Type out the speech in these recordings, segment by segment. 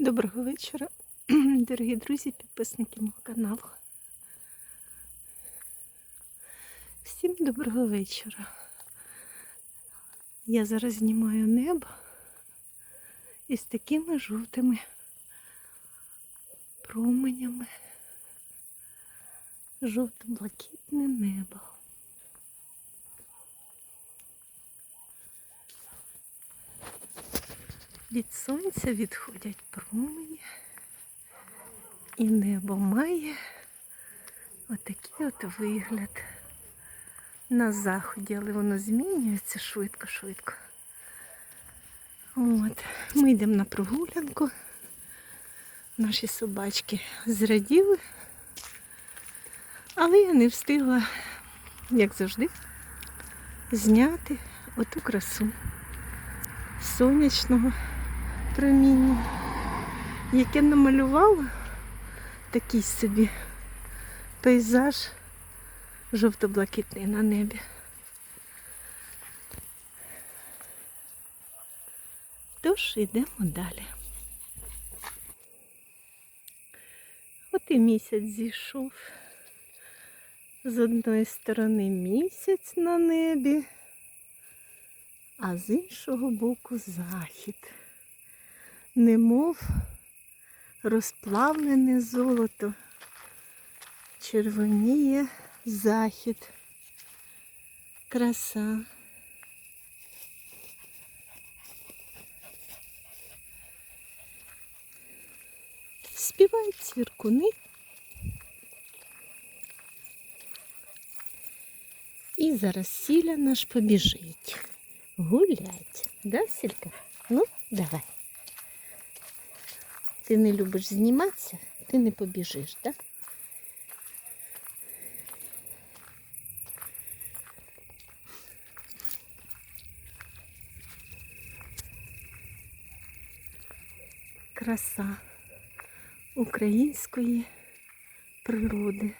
Доброго вечора, дорогі друзі, підписники мого каналу. Всім доброго вечора. Я зараз знімаю небо із такими жовтими променями. Жовто-блакитне небо. Від сонця відходять промені, і небо має отакий от вигляд на заході, але воно змінюється швидко-швидко. От. Ми йдемо на прогулянку. Наші собачки зраділи, але я не встигла, як завжди, зняти оту красу сонячного проміння, яке намалювало такий собі пейзаж жовто-блакитний на небі. Тож йдемо далі. От і місяць зійшов. З одної сторони місяць на небі, а з іншого боку захід. Немов розплавлене золото. Червоніє захід. Краса. Співають цвіркуни. І зараз сіля наш побіжить. Гулять. Да, Сілька? Ну, давай. Ти не любиш зніматися, ти не побіжиш, так? Краса української природи.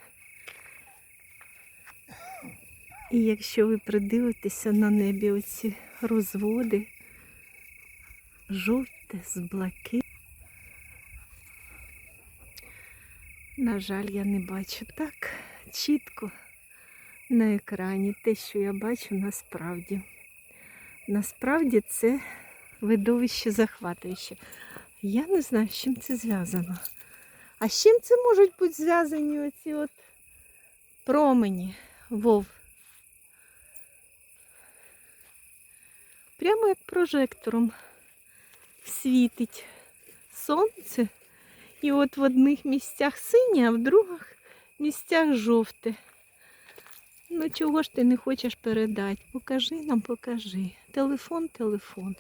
І якщо ви придивитеся на небі оці розводи, жовте з блакит. На жаль, я не бачу так чітко на екрані те, що я бачу насправді. Насправді це видовище захватуюче. Я не знаю, з чим це зв'язано. А з чим це можуть бути зв'язані оці от промені, вов? Прямо як прожектором світить сонце. І от в одних місцях синє, а в других місцях жовте. Ну чого ж ти не хочеш передати? Покажи нам, покажи. Телефон, телефон.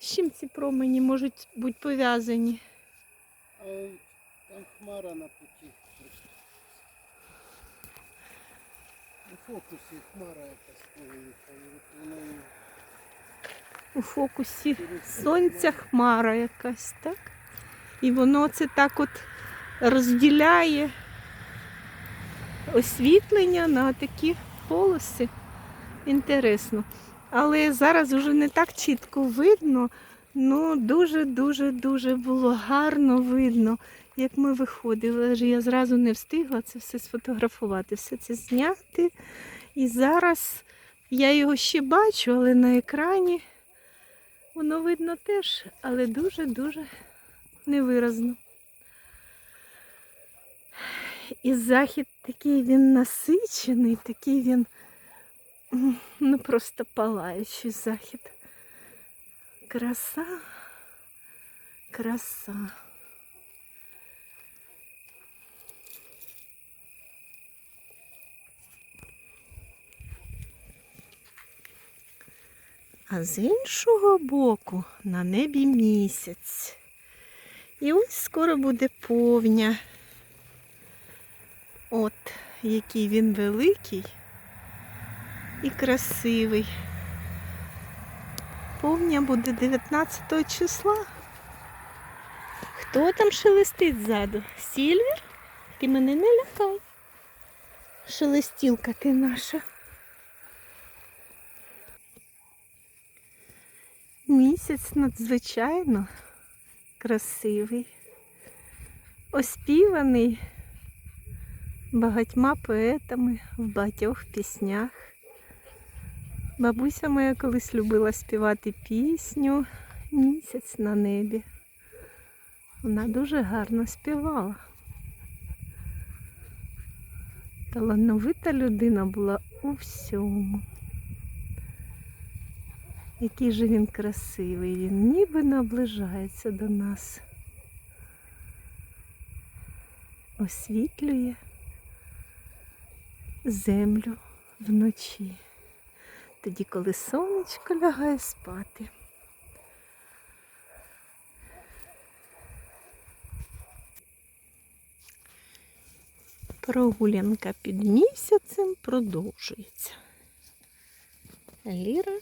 З чим ці промені можуть бути пов'язані? Там хмара на путі. У фокусі хмара якась. У фокусі сонця хмара якась, так? І воно це так от розділяє освітлення на такі полоси. Інтересно. Але зараз вже не так чітко видно. Ну, дуже-дуже-дуже було гарно видно, як ми виходили. Але я зразу не встигла це все сфотографувати, все це зняти. І зараз я його ще бачу, але на екрані воно видно теж, але дуже-дуже невиразно. І захід такий він насичений, такий він ну просто палаючий захід. Краса, краса. А з іншого боку на небі місяць. І ось скоро буде повня. От, який він великий і красивий. Повня буде 19 числа. Хто там шелестить ззаду? Сільвер? Ти мене не лякай. Шелестілка ти наша. Місяць надзвичайно красивий, оспіваний багатьма поетами в багатьох піснях. Бабуся моя колись любила співати пісню Місяць на небі. Вона дуже гарно співала. Талановита людина була у всьому. Який же він красивий, він ніби наближається до нас. Освітлює землю вночі, тоді, коли сонечко лягає спати. Прогулянка під місяцем продовжується. Ліра,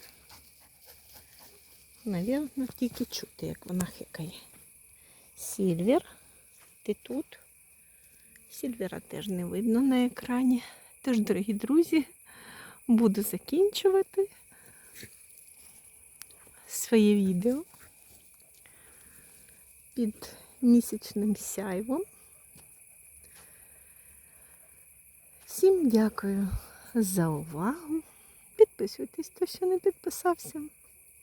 навірно, тільки чути, як вона хикає. Сільвер, ти тут? Сільвера теж не видно на екрані. Тож, дорогі друзі, буду закінчувати своє відео під місячним сяйвом. Всім дякую за увагу. Підписуйтесь, хто ще не підписався.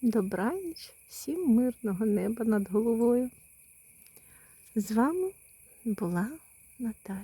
Добраніч, всім мирного неба над головою. З вами була Наталія.